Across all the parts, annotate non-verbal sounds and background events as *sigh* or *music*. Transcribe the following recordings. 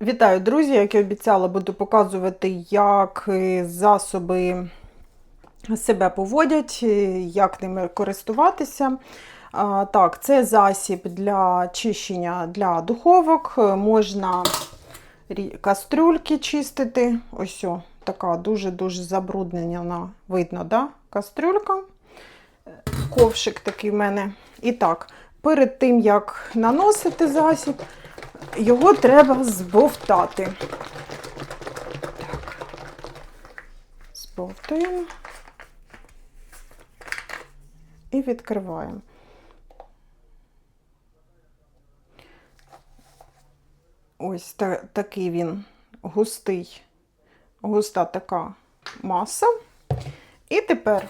Вітаю, друзі! Як і обіцяла, буду показувати, як е, засоби себе поводять, е, як ними користуватися. Так, це засіб для чищення для духовок. Е, Можна кастрюльки чистити. Ось о, така дуже-дуже забруднена, видно, да? кастрюлька. Ковшик такий в мене. І так, перед тим, як наносити засіб, його треба збовтати. Так. Збовтуємо і відкриваємо. Ось та, такий він густий, густа така маса. І тепер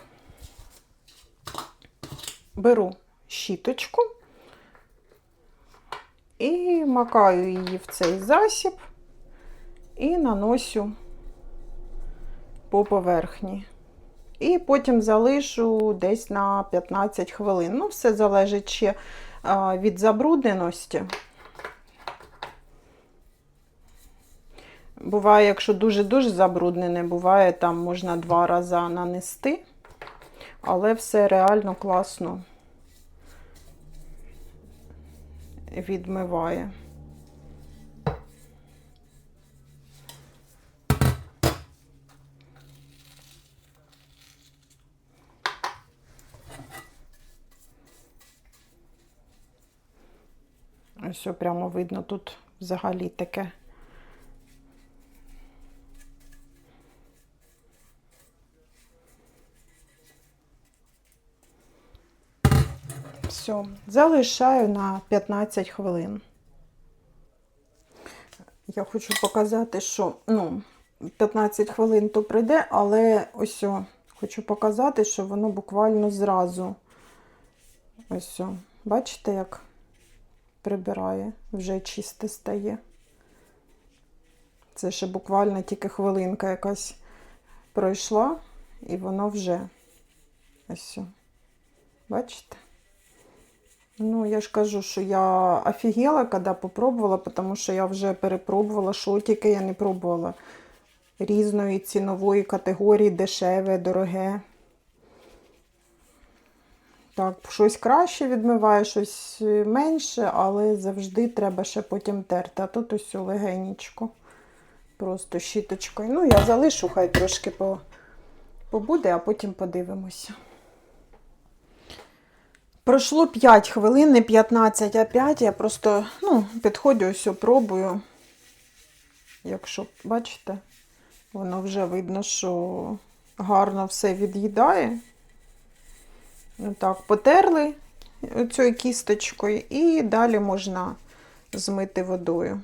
беру щіточку і макаю її в цей засіб і наношу по поверхні. І потім залишу десь на 15 хвилин. Ну, все залежить ще від забрудненості. Буває, якщо дуже-дуже забруднене, буває, там можна два рази нанести, але все реально класно відмиває. Ось прямо видно тут взагалі таке. Все, залишаю на 15 хвилин. Я хочу показати, що ну, 15 хвилин то прийде, але ось о, хочу показати, що воно буквально зразу. Ось, о, бачите, як прибирає, вже чисте стає. Це ще буквально тільки хвилинка якась пройшла, і воно вже ось. Бачите? Ну, я ж кажу, що я офігела, коли попробувала, тому що я вже перепробувала, що тільки я не пробувала. Різної цінової категорії, дешеве, дороге. Так, щось краще відмиває, щось менше, але завжди треба ще потім терти. А тут ось легенечко. Просто щіточкою. Ну, я залишу, хай трошки побуде, а потім подивимося. Пройшло 5 хвилин, не 15, а 5. Я просто ну, підходжу, ось пробую. Якщо бачите, воно вже видно, що гарно все від'їдає. Так, потерли цією кісточкою і далі можна змити водою.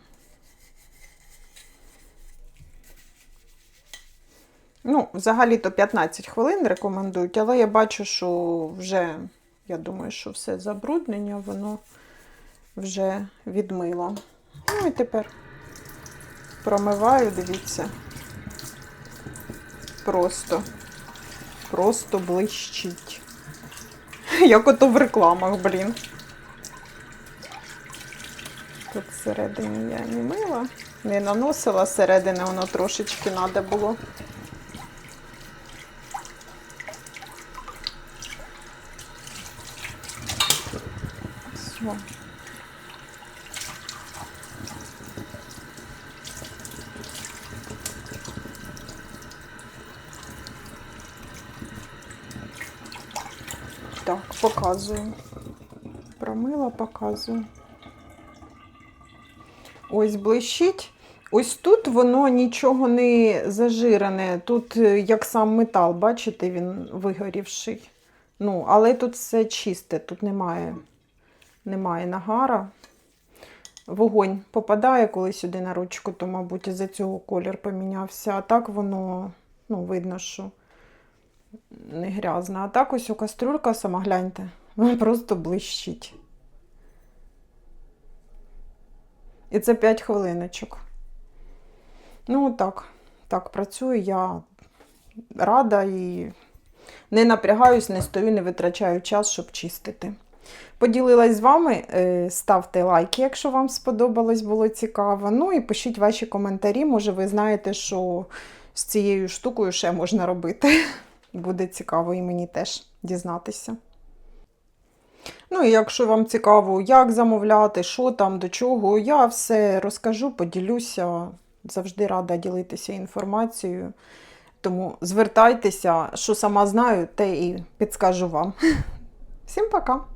Ну, взагалі-то 15 хвилин рекомендують, але я бачу, що вже. Я думаю, що все забруднення, воно вже відмило. Ну і тепер промиваю, дивіться. Просто, просто блищить. Як ото в рекламах, блін. Тут всередині я не мила, не наносила, середини воно трошечки треба було. Все. Так, показую. Промила, показую. Ось блищить. Ось тут воно нічого не зажирене. Тут е, як сам метал, бачите, він вигорівший. Ну, але тут все чисте, тут немає немає нагара. Вогонь попадає, коли сюди на ручку, то, мабуть, із-за цього колір помінявся. А так воно, ну, видно, що не грязно. А так ось у кастрюлька, сама гляньте, *laughs* вона просто блищить. І це 5 хвилиночок. Ну, так, так працюю. Я рада і не напрягаюсь, не стою, не витрачаю час, щоб чистити. Поділилась з вами. Е, Ставте лайки, якщо вам сподобалось, було цікаво. Ну і пишіть ваші коментарі. Може, ви знаєте, що з цією штукою ще можна робити. *laughs* Буде цікаво і мені теж дізнатися. Ну і якщо вам цікаво, як замовляти, що там, до чого, я все розкажу, поділюся. Завжди рада ділитися інформацією. Тому звертайтеся, що сама знаю, те і підскажу вам. *laughs* Всім пока!